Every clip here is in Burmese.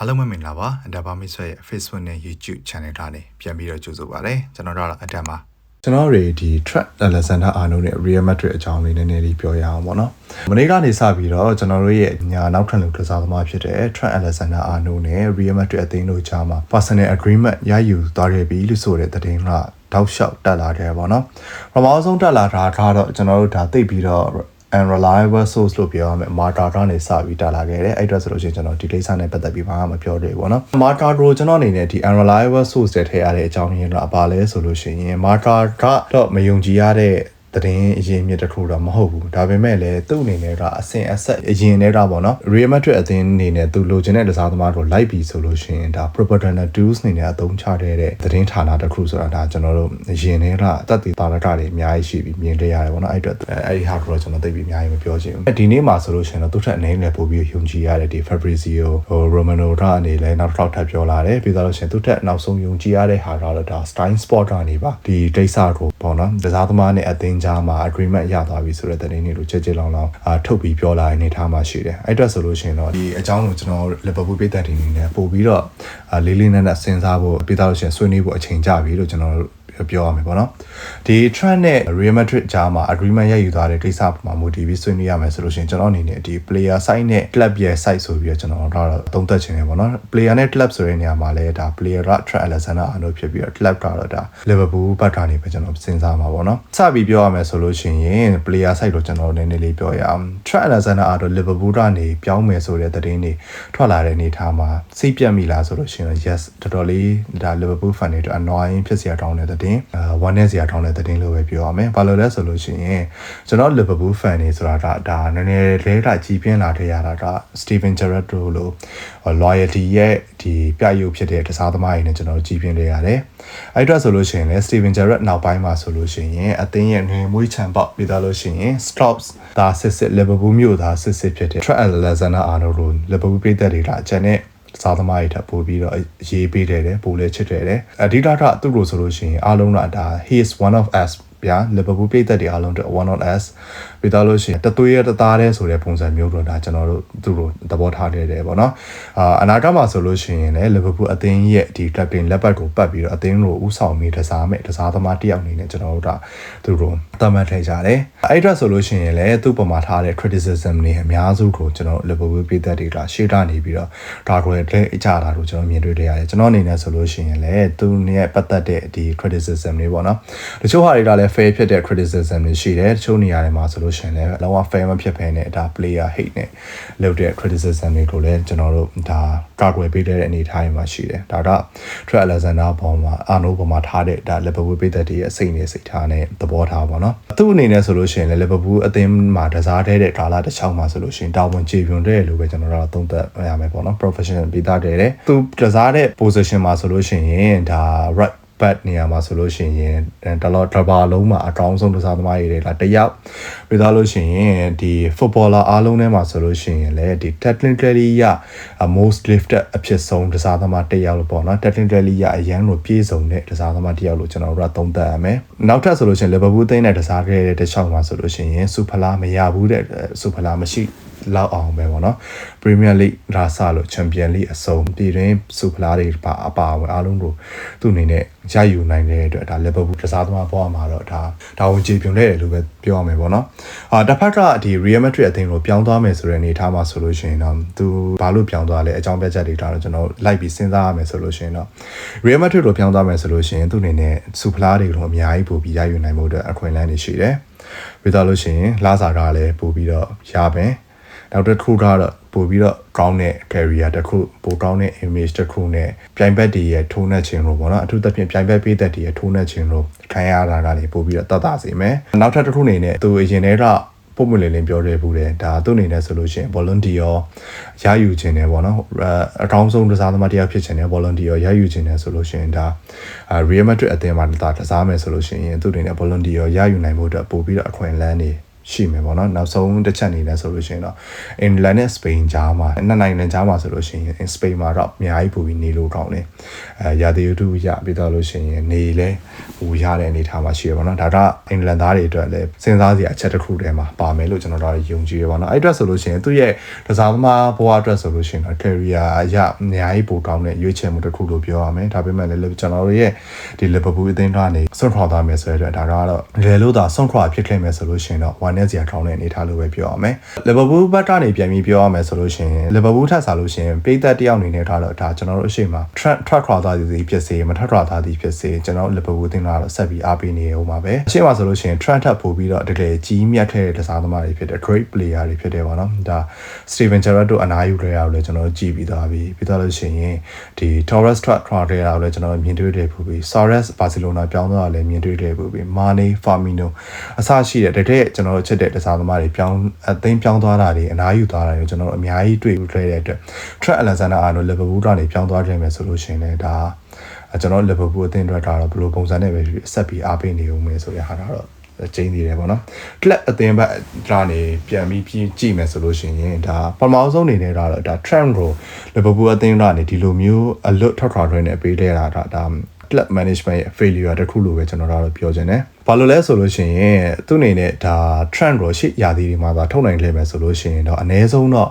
အားလုံးပဲမင်္ဂလာပါအဒါပါမိတ်ဆွဲရဲ့ Facebook နဲ့ YouTube Channel ထားနေပြန်ပြီးတော့ကြိုဆိုပါရစေကျွန်တော်တို့ကတော့အဒါပါကျွန်တော်တွေဒီ Track Alexander Arnold နဲ့ Real Madrid အကြောင်းလေးနည်းနည်းလေးပြောရအောင်ပေါ့နော်မနေ့ကနေစပြီးတော့ကျွန်တော်တို့ရဲ့ညာနောက်ထပ်လူကစားသမားဖြစ်တဲ့ Track Alexander Arnold နဲ့ Real Madrid အသင်းတို့ကြားမှာ Personal Agreement ရယူသွားခဲ့ပြီလို့ဆိုတဲ့သတင်းကတောက်လျှောက်တက်လာတယ်ပေါ့နော်ပထမဆုံးတက်လာတာကတော့ကျွန်တော်တို့ဒါသိပြီးတော့ unreliable source လို့ပြောရမယ် Marta ကနေစပြီးတက်လာခဲ့တယ်အဲ့အတွက်ဆိုလို့ရှိရင်ကျွန်တော်ဒီကိစ္စနဲ့ပတ်သက်ပြီးဘာမှမပြောသေးဘူးပေါ့နော် Marta တို့ကျွန်တော်အနေနဲ့ဒီ unreliable source တွေထည့်ရတဲ့အကြောင်းရင်းတော့ဘာလဲဆိုလို့ရှိရင် Marta ကတော့မယုံကြည်ရတဲ့ သတင်းအရင်မြစ်တစ်ခုတော့မဟုတ်ဘူးဒါပေမဲ့လည်းသူ့အနေနဲ့ကအဆင်အဆက်အရင်နဲ့တော့ဗောနော် Real Madrid အသင်းအနေနဲ့သူလိုချင်တဲ့တစားသမားတို့လိုက်ပြီဆိုလို့ရှိရင်ဒါ propaganda tools အနေနဲ့အသုံးချတဲ့သတင်းဌာနတစ်ခုဆိုတာဒါကျွန်တော်တို့အရင်နဲ့ကတက်တည်တာရကတွေအများကြီးရှိပြီးမြင်တွေ့ရတယ်ဗောနော်အဲ့အတွက်အဲ့ဒီဟာကတော့ကျွန်တော်သိပြီးအများကြီးမပြောချင်ဘူးဒီနေ့မှာဆိုလို့ရှိရင်တော့သူ့ထက်အနေနဲ့ပို့ပြီးယုံကြည်ရတဲ့ဒီ Fabrizio ဟို Romano ကအနေနဲ့နောက်တစ်ခေါက်ထပ်ပြောလာတယ်ပြီးတော့လို့ရှိရင်သူ့ထက်နောက်ဆုံးယုံကြည်ရတဲ့ဟာကတော့ဒါ Stein Sport ကနေပါဒီဒိတ်ဆာကိုပေါ့နော်တစားသမားနဲ့အသင်းကြားမှာ agreement ရသွားပြီဆိုတဲ့သတင်းတွေလို့ချက်ချင်းလောင်းလောင်းအာထုတ်ပြီးပြောလာတဲ့အနေထားမှာရှိတယ်အဲ့အတွက်ဆိုလို့ရှိရင်တော့ဒီအကြောင်းကိုကျွန်တော် Liverpool ပြည်သက်တွေအနေနဲ့ပို့ပြီးတော့လေးလေးနက်နက်စဉ်းစားဖို့ပြီးတော့လို့ရှိရင်ဆွေးနွေးဖို့အချိန်ကြပြီလို့ကျွန်တော် ပြောရမယ်ပေါ့နော်ဒီ Trent နဲ့ Real Madrid ကြားမှာ agreement ရယူသွားတဲ့ကိစ္စပေါ်မှာ motive ဆွေးနွေးရမယ်ဆိုလို့ရှိရင်ကျွန်တော်အနေနဲ့ဒီ player side နဲ့ club ရဲ့ side ဆိုပြီးတော့ကျွန်တော်တော့သုံးသပ်ချင်တယ်ပေါ့နော် player နဲ့ club ဆိုတဲ့နေရာမှာလည်းဒါ player က Trent Alexander Arnold ဖြစ်ပြီးတော့ club ကတော့ဒါ Liverpool ဘက်ကနေပဲကျွန်တော်စဉ်းစားမှာပေါ့နော်စပြီးပြောရမယ်ဆိုလို့ရှိရင် player side တော့ကျွန်တော်နည်းနည်းလေးပြောရအောင် Trent Alexander Arnold Liverpool ကနေပြောင်းမယ်ဆိုတဲ့သတင်းတွေထွက်လာတဲ့အနေထားမှာစိတ်ပြတ်မိလားဆိုလို့ရှိရင် yes တော်တော်လေးဒါ Liverpool fan တွေအတွက် annoying ဖြစ်စရာတောင်းတဲ့သတင်းအာဝမ်းနည်းစရာတောင်းတဲ့သတင်းလို့ပဲပြောရမယ်။ဘာလို့လဲဆိုလို့ရှိရင်ကျွန်တော် Liverpool fan တွေဆိုတာကဒါနည်းနည်းလေးကကြီးပြင်းလာတဲ့ရတာက Steven Gerrard တို့လို loyalty ရဲ့ဒီပြရုပ်ဖြစ်တဲ့တစားသမားတွေနဲ့ကျွန်တော်ကြီးပြင်းလေးရတယ်။အဲ့တော့ဆိုလို့ရှိရင်လည်း Steven Gerrard နောက်ပိုင်းမှာဆိုလို့ရှိရင်အသင်းရဲ့ငွေမွေးချံပေါက်ပြီးသားလို့ရှိရင် Stops ဒါစစ်စစ် Liverpool မြို့သားစစ်စစ်ဖြစ်တဲ့ Trent Alexander-Arnold တို့ Liverpool ပြည်သက်တွေကကျန်တဲ့ စားသမားတွေထပ်ပို့ပြီးတော့ရေးပေးတယ်တယ်ပို့လဲချစ်တယ်တယ်အဓိကကသူ့လိုဆိုလို့ရှိရင်အားလုံးကဒါ he is one of us ဗျာ Liverpool ပြည်သက်တွေအားလုံးတော့ one on us ပြီးတော့လို့ရှိရင်တသွေးရတသားတဲ့ဆိုတဲ့ပုံစံမျိုးတော့ဒါကျွန်တော်တို့သူ့လိုသဘောထားနေတယ်ပေါ့နော်အာအနာဂတ်မှာဆိုလို့ရှိရင်လည်း Liverpool အသင်းရဲ့ဒီ captain လက်ပတ်ကိုပတ်ပြီးတော့အသင်းကိုဥဆောင်ပြီးတစားမဲ့တစားသမားတယောက်အနေနဲ့ကျွန်တော်တို့ဒါသူတို့သတ်မှတ်ထည့်ကြတယ်အဲ့ဒါဆိုလို့ရှိရင်လည်းသူ့ပေါ်မှာထားတဲ့ criticism တွေအများစုကိုကျွန်တော် Liverpool ပြည်သက်တွေကရှေ့ကနေပြီးတော့ဒါကိုလည်းအကြတာလို့ကျွန်တော်မြင်တွေ့ရတယ်ကျွန်တော်အနေနဲ့ဆိုလို့ရှိရင်လည်းသူနဲ့ပတ်သက်တဲ့ဒီ criticism တွေပေါ့နော်တချို့ဟာတွေကလည်း fair ဖြစ်တဲ့ criticism တွေရှိတယ်တချို့နေရာတွေမှာဆိုလို့ရှိရင်လည်းလုံးဝ fair မဖြစ်ဘဲနဲ့ဒါ player hate နဲ့လုပ်တဲ့ criticism တွေကိုလည်းကျွန်တော်တို့ဒါကာကွယ်ပေးတဲ့အနေအထားတွေမှာရှိတယ်ဒါက Trent Alexander ပေါ်မှာအာနိုပေါ်မှာထားတဲ့ဒါ Liverpool ပြည်သက်တွေရဲ့စိတ်နဲ့စိတ်ထားနဲ့သဘောထားပါတော့သူ့အနေနဲ့ဆိုလို့ရှိရင်လည်း Liverpool အသင်းမှာတစားတဲ့ကာလတစ်ချောင်းမှာဆိုလို့ရှိရင်တာဝန်ကျေပွန်တဲ့လို့ပဲကျွန်တော်တို့သုံးသပ်ရမယ်ပေါ့နော် professional ပြည်သားတဲ့သူတစားတဲ့ position မှာဆိုလို့ရှိရင်ဒါ right ဘတ်နေရာမှာဆိုလို့ရှိရင်တလော့ဒဘာလုံးမှာအကောင်းဆုံးတစားသမားတွေလာတယောက်ပြီးသားလို့ရှိရင်ဒီ footballer အားလုံးထဲမှာဆိုလို့ရှိရင်လည်းဒီ technically ရ most lifted အဖြစ်ဆုံးတစားသမားတယောက်လို့ပေါ့နော် technically ရအရန်လို့ပြည့်စုံတဲ့တစားသမားတယောက်လို့ကျွန်တော်တို့ကသုံးသပ်ရမယ်နောက်ထပ်ဆိုလို့ရှိရင် Liverpool သိန်းတဲ့တစားခဲ့တဲ့တစ်ချောင်းမှာဆိုလို့ရှိရင်စူဖလာမရဘူးတဲ့စူဖလာမရှိ လောက်အောင်ပဲပေါ့နော် Premier League ရာဆလို့ Champion League အစုံပြည်တွင်းစူဖလားတွေပါအပါဝင်အားလုံးကိုသူ့အနေနဲ့ရယူနိုင်တဲ့အတွက်ဒါ Liverpool ကစားသမားပေါ်မှာတော့ဒါဒါဝင်ကြေပြုံတဲ့လို့ပဲပြောရမယ်ပေါ့နော်အာတစ်ဖက်ကဒီ Real Madrid အသင်းကိုပြောင်းသွားမယ်ဆိုတဲ့အနေအထားမှာဆိုလို့ရှိရင်တော့သူဘာလို့ပြောင်းသွားလဲအကြောင်းပြချက်တွေဒါတော့ကျွန်တော်လိုက်ပြီးစဉ်းစားရမယ်ဆိုလို့ရှိရင်တော့ Real Madrid ကိုပြောင်းသွားမယ်ဆိုလို့ရှိရင်သူ့အနေနဲ့စူဖလားတွေတော့အများကြီးပို့ပြီးရယူနိုင်မှုအတွက်အခွင့်အလမ်းတွေရှိတယ်ပြီးတော့လို့ရှိရင်လာစာကလည်းပို့ပြီးတော့ရမယ် နောက်တစ်ခုကတော့ပို့ပြီးတော့ကောင်းတဲ့ career တစ်ခုပိုကောင်းတဲ့ image တစ်ခုနဲ့ပြိုင်ဘက်တွေရဲ့ထိုးနှက်ခြင်းလို့ပေါ့နော်အထူးသဖြင့်ပြိုင်ဘက်ပေးသက်တွေရဲ့ထိုးနှက်ခြင်းလို့ခံရတာကလည်းပို့ပြီးတော့တတ်တာစေမယ်နောက်ထပ်တစ်ခုအနေနဲ့သူအရင်တည်းကပုံမလင်းလင်းပြောရဘူးတယ်ဒါသူ့အနေနဲ့ဆိုလို့ရှိရင် volunteer ရယူခြင်းတယ်ပေါ့နော်အကောင်းဆုံးတစားသမားတရားဖြစ်ခြင်းတယ် volunteer ရယူခြင်းတယ်ဆိုလို့ရှိရင်ဒါ Real Madrid အသင်းမှာဒါတစားမယ်ဆိုလို့ရှိရင်သူ့အနေနဲ့ volunteer ရယူနိုင်ဖို့အတွက်ပို့ပြီးတော့အခွင့်အလမ်းတွေ ရှိမယ်ပေါ့နော်နောက်ဆုံးတစ်ချက်အနေနဲ့ဆိုလို့ရှိရင်တော့အင်္ဂလန်နဲ့စပိန်ကြားမှာနှစ်နိုင်ငံကြားမှာဆိုလို့ရှိရင်စပိန်မှာတော့အများကြီးပိုပြီးနေလို့ကောင်းတယ်အဲရာသီဥတုရပြီးတော့လို့ရှိရင်နေလဲဟိုရတဲ့အနေထားမှာရှိရပါတော့ဒါကအင်္ဂလန်သားတွေအတွက်လည်းစဉ်းစားစရာအချက်တစ်ခုတည်းမှာပါမယ်လို့ကျွန်တော်တို့ယုံကြည်ရပါတော့အဲ့အတွက်ဆိုလို့ရှိရင်သူ့ရဲ့တစားသမားဘဝအတွက်ဆိုလို့ရှိရင်တော့ career အရအများကြီးပိုကောင်းတဲ့ရွေးချယ်မှုတစ်ခုလို့ပြောရမယ်ဒါပေမဲ့လည်းကျွန်တော်တို့ရဲ့ဒီ Liverpool အသင်းကနေဆွန့်ခွာသွားမယ်ဆိုတဲ့အတွက်ဒါကတော့လေလို့သာဆွန့်ခွာဖြစ်ခဲ့မယ်ဆိုလို့ရှိရင်တော့ one net စရာကောင်းတဲ့အနေထားလို့ပဲပြောရမယ် Liverpool ဘက်ကနေပြန်ပြီးပြောရမယ်ဆိုလို့ရှိရင် Liverpool ထက်စားလို့ရှိရင်ပိတ်သက်တယောက်အနေနဲ့ထားတော့ဒါကျွန်တော်တို့အရှိမ track track ခွာသွားသည်ဖြစ်စေမထွက်ခွာသွားသည်ဖြစ်စေကျွန်တော် Liverpool အသင်းကတော့ဆက်ပြီးအားပေးနေရုံပါပဲအရှိမဆိုလို့ရှိရင် track ထပ်ပို့ပြီးတော့တကယ်ကြီးမြတ်ခဲ့တဲ့တစားသမားတွေဖြစ်တဲ့ great player တွေဖြစ်တယ်ပေါ့နော်ဒါ Steven Gerrard တို့အနားယူခဲ့ရအောင်လည်းကျွန်တော်ကြည့်ပြီးသားပြီပြီးတော့လို့ရှိရင်ဒီ Torres track ခွာခဲ့ရအောင်လည်းကျွန်တော်မြင်တွေ့တယ်ပို့ပြီး Suarez Barcelona ပြောင်းသွားတာလည်းမြင်တွေ့တယ်ပို့ပြီး Mane Firmino အစရှိတဲ့တကယ်ကျွန်တော်တို့ချက်တဲ့တစားသမားတွေပြောင်းအသိမ်းပြောင်းသွားတာတွေအနားယူသွားတာတွေကျွန်တော်တို့အများကြီးတွေ့ခဲ့တဲ့အတွက် Trent Alexander-Arnold Liverpool ကနေပြောင်းသွားခဲ့မယ်ဆိုလို့ရှိရင်လည်းဒါကျွန်တော် Liverpool အသင်းအတွက်တော့ဘယ်လိုပုံစံနဲ့ပဲဖြစ်ဆက်ပြီးအားပေးနေဦးမယ်ဆိုတဲ့ဟာတော့ကျင်းသေးတယ်ပေါ့နော်။ club အသင်းဘက်ကနေပြန်ပြီးပြင်ကြည့်မယ်ဆိုလို့ရှိရင်ဒါပထမဆုံးအနေနဲ့တော့ဒါ Trent ကို Liverpool အသင်းကနေဒီလိုမျိုးအလွတ်ထွက်ခွာထွင်းနေပေးတဲ့တာဒါ club management ရဲ့ failure တခုလို့ပဲကျွန်တော်တို့ပြောချင်တယ်။ဘာလို့လဲဆိုလို့ရှိရင်သူ့အနေနဲ့ဒါ trend ကိုရှေ့ရာသီတွေမှာသာထုတ်နိုင်ခဲ့မယ်ဆိုလို့ရှိရင်တော့အ ਨੇ ဆုံးတော့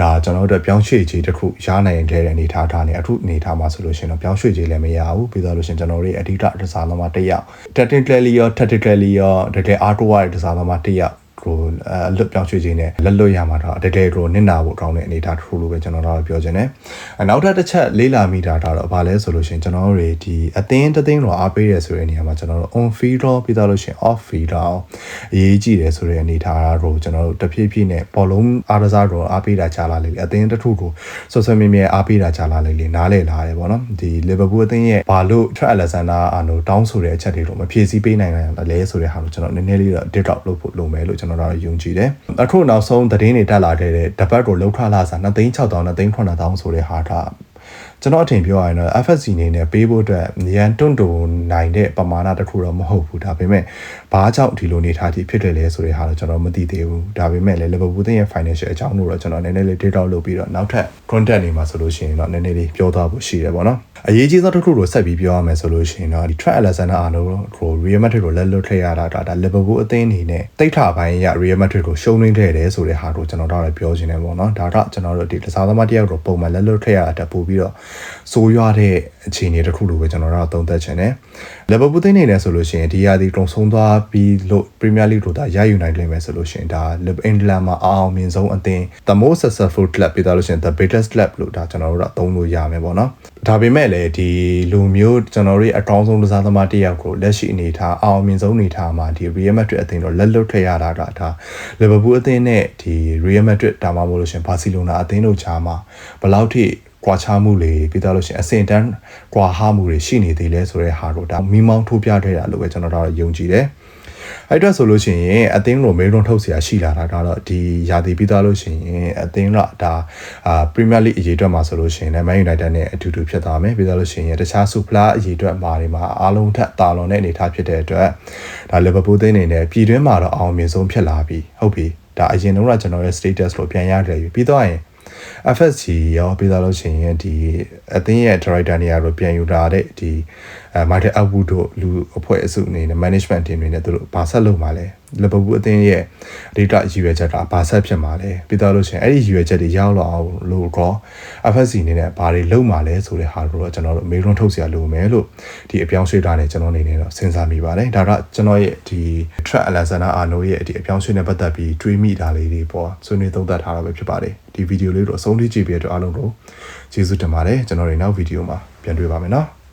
ဒါကျွန်တော်တို့ပြောင်းရွှေ့ခြင်းတစ်ခုရနိုင်တဲ့အနေထားထားနေအခုအနေထားမှာဆိုလို့ရှိရင်တော့ပြောင်းရွှေ့ခြင်းလည်းမရဘူးပြီးတော့လို့ရှိရင်ကျွန်တော်တို့အဓိကတစားသမားတစ်ယောက် technically ရော tactically ရောတကယ်အားထုတ်ရတဲ့တစားသမားတစ်ယောက်ကိုအလွတ်ပြောင်းရွှေ့ခြင်းနဲ့လက်လွတ်ရမှာတော့တကယ်ကိုနစ်နာဖို့ကောင်းတဲ့အနေအထားတစ်ခုလို့ပဲကျွန်တော်တို့ပြောချင်တယ်။နောက်ထပ်တစ်ချက်လေးလာမိတာတော့ဘာလဲဆိုလို့ရှိရင်ကျွန်တော်တို့တွေဒီအသင်းတသင်းတော့အားပေးတယ်ဆိုတဲ့နေရာမှာကျွန်တော်တို့ on field တော့ပြီးတော့လို့ရှိရင် off field တော့အရေးကြီးတယ်ဆိုတဲ့အနေအထားတော့ကျွန်တော်တို့တဖြည်းဖြည်းနဲ့ဘောလုံးအားကစားတော့အားပေးတာချလာလေအသင်းတစ်ခုကိုဆွဆွမြဲမြဲအားပေးတာချလာလေလေနားလည်လာတယ်ပေါ့နော်။ဒီ Liverpool အသင်းရဲ့ဘာလို့ Trent Alexander အာနိုတောင်းဆိုတဲ့အချက်တွေတော့မဖြည့်ဆည်းပေးနိုင်တယ်လဲဆိုတဲ့ဟာကိုကျွန်တော်နည်းနည်းလေးတော့ dig out လုပ်ဖို့လိုမယ်လို့ကျွန်တော်တို့ယုံကြည်တယ်။အခုနောက်ဆုံးသတင်းတွေတက်လာတဲ့တပတ်ကိုလောက်ထလာစား2သိန်း6000 2သိန်း9000ဆိုတဲ့ဟာကကျွန်တော်အထင်ပြောရရင်တော့ FSC နေနဲ့ပေးဖို့အတွက်ရန်တွန့်တုံနိုင်တဲ့ပမာဏတစ်ခုတော့မဟုတ်ဘူးဒါပေမဲ့ဘာကြောင့်ဒီလိုနေထားတိဖြစ်တယ်လဲဆိုတဲ့ဟာတော့ကျွန်တော်မသိသေးဘူးဒါပေမဲ့လည်း Liverpool ရဲ့ financial အကြောင်းလို့တော့ကျွန်တော်နည်းနည်းလေး data လုပ်ပြီးတော့နောက်ထပ် content တွေမှာဆိုလို့ရှိရင်တော့နည်းနည်းလေးပြောသွားဖို့ရှိတယ်ပေါ့နော် အရေးကြီးဆုံးတစ်ခုကိုဆက်ပြီးပြောရမယ်ဆိုလို့ရှိရင်တော့ဒီ Trent Alexander-Arnold ကို Real Madrid ကိုလက်လွတ်ထည့်ရတာဒါ Liverpool အသင်းအနေနဲ့တိတ်ထပိုင်းရ Real Madrid ကိုရှုံးနှင်းခဲ့တယ်ဆိုတဲ့ဟာကိုကျွန်တော်တို့လည်းပြောချင်တယ်ပေါ့နော်ဒါတော့ကျွန်တော်တို့ဒီတစားသမားတယောက်ကိုပုံမှန်လက်လွတ်ထည့်ရတာပို့ပြီးတော့စိုးရွားတဲ့အခြေအနေတစ်ခုလိုပဲကျွန်တော်တို့သုံးသပ်ချင်တယ် Liverpool သိနေတယ်ဆိုလို့ရှိရင်ဒီရာဒီတုံဆုံးသွားပြီးလို့ Premier League တို့ဒါရယူနိုင်လိမ့်မယ်ဆိုလို့ရှိရင်ဒါ England မှာအအောင်မြင်ဆုံးအသင်း the most successful club ပြီးသားလို့ရှိရင် the biggest club လို့ဒါကျွန်တော်တို့ကသုံးလို့ရမယ်ပေါ့နော်ဒါပေမဲ့လည်းဒီလူမျိုးကျွန်တော်တို့ရဲ့အကောင်းဆုံးလူစားသမားတစ်ယောက်ကိုလက်ရှိအနေထားအအောင်မြင်ဆုံးအနေထားမှာဒီ Real Madrid အသင်းတော့လက်လွတ်ထည့်ရတာကဒါ Liverpool အသင်းနဲ့ဒီ Real Madrid ဒါမှမဟုတ်လို့ရှိရင် Barcelona အသင်းတို့ခြားမှာဘယ်လောက်ထိကွာခြားမှုတွေပြီးတော့လို့ရှိရင်အစင်တန်းကွာဟမှုတွေရှိနေသေးလဲဆိုတဲ့ဟာတို့ဒါမိမောင်းထိုးပြခဲ့တာလို့ပဲကျွန်တော်တို့ယုံကြည်တယ် အဲ့အတွက်ဆိုလို့ရှိရင်အသင်းကိုမေးခွန်းထုတ်เสียရှိလာတာတော့ဒီယာတီပြီးသားလို့ရှိရင်အသင်းကဒါအာပရီးမီးယားလိအရေးအတွက်မှာဆိုလို့ရှိရင်လည်းမန်ယူနိုက်တက်နဲ့အတူတူဖြစ်သွားမယ်ပြီးသားလို့ရှိရင်တခြားဆူဖလားအရေးအတွက်မှာတွေမှာအားလုံးထက်တာလွန်တဲ့အနေအထားဖြစ်တဲ့အတွက်ဒါလီဗာပူးသင်းအနေနဲ့ပြည်တွင်းမှာတော့အောင်မြင်ဆုံးဖြစ်လာပြီဟုတ်ပြီဒါအရင်တော့ကျွန်တော်ရဲ့ status လို့ပြန်ရတယ်ပြီးတော့ရင် FSC ရောပြီးသားလို့ရှိရင်ဒီအသင်းရဲ့ director နေရာကိုပြန်ယူလာတဲ့ဒီအဲ Martin Atwood တို့လူအဖွဲ့အစုအနေနဲ့ management team တွေနဲ့သူတို့ဘာဆက်လုပ်မှာလဲ လီဗာပူးအသင်းရဲ့အဓိကရည်ရွယ်ချက်ကဘာဆက်ဖြစ်မှာလဲပြီးသားလို့ရှိရင်အဲ့ဒီရည်ရွယ်ချက်တွေရောက်လာအောင်လို့ကော FSC အနေနဲ့ဘာတွေလုပ်မှာလဲဆိုတဲ့ဟာကိုတော့ကျွန်တော်တို့မေးခွန်းထုတ်စရာလိုမယ်လို့ဒီအပြောင်းရွှေ့တာနဲ့ကျွန်တော်အနေနဲ့တော့စဉ်းစားမိပါတယ်ဒါကကျွန်တော်ရဲ့ဒီ Track Alexander Arnold ရဲ့ဒီအပြောင်းရွှေ့နဲ့ပတ်သက်ပြီးတွေးမိတာလေးတွေပေါ့ဆွေးနွေးသုံးသပ်ထားတာပဲဖြစ်ပါတယ်ဒီဗီဒီယိုလေးတော့အဆုံးထိကြည့်ပေးတဲ့အတွက်အားလုံးကိုကျေးဇူးတင်ပါတယ်ကျွန်တော်တို့နောက်ဗီဒီယိုမှာပြန်တွေ့ပါမယ်နော်